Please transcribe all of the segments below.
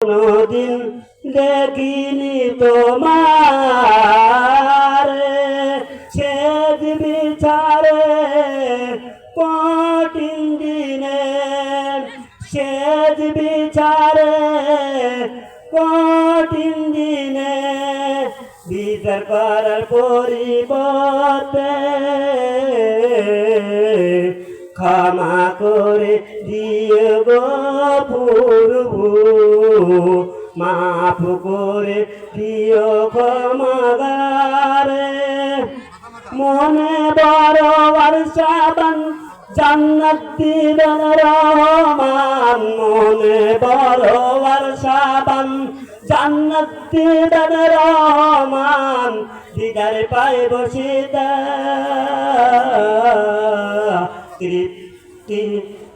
কোনদিন দেখিনি তোমার। সেদ বিচারে কঠিন দিনে। সেদ বিচারে কঠিন দিনে। বিচার করার পরিবর্তে ক্ষমা করে দিও গো মাফ করে দিও ক্ষমাগারে। মনে বড় বর্ষাবান জান্নাত দিবেন রহমান। মনে বড় বর্ষাবান জান্নাত দিবেন রহমান। দিদার পায় বসিদা তৃপ্তি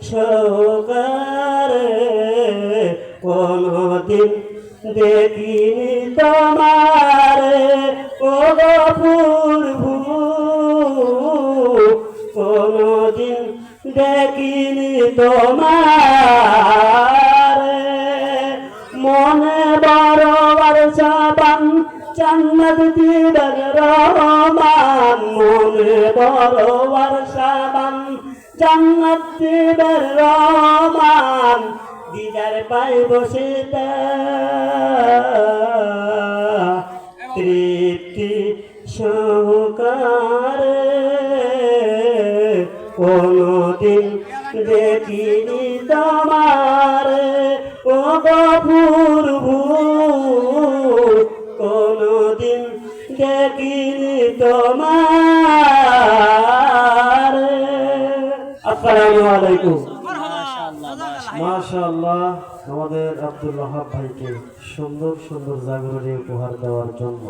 সহকারে কোনদিন দেখিনি তোমার ও পূর্ভু কোনদিন দেখিনি তোমার। মনে বড় বর্ষাবান জান্নাত দিবেন রহমান। মনে বড় বর্ষাবান জান্নাত দিবেন রহমান। দিদার পাই বসে তৃপ্তি সহকারে। কোনদিন দেখিনি তোমার। ও গফুর কোনদিন দেখিনি তোমার। আসসালামু আলাইকুম। মাশাআল্লাহ। আমাদের আব্দুল ওয়াহাব ভাইকে সুন্দর সুন্দর জাগরণী উপহার দেওয়ার জন্য।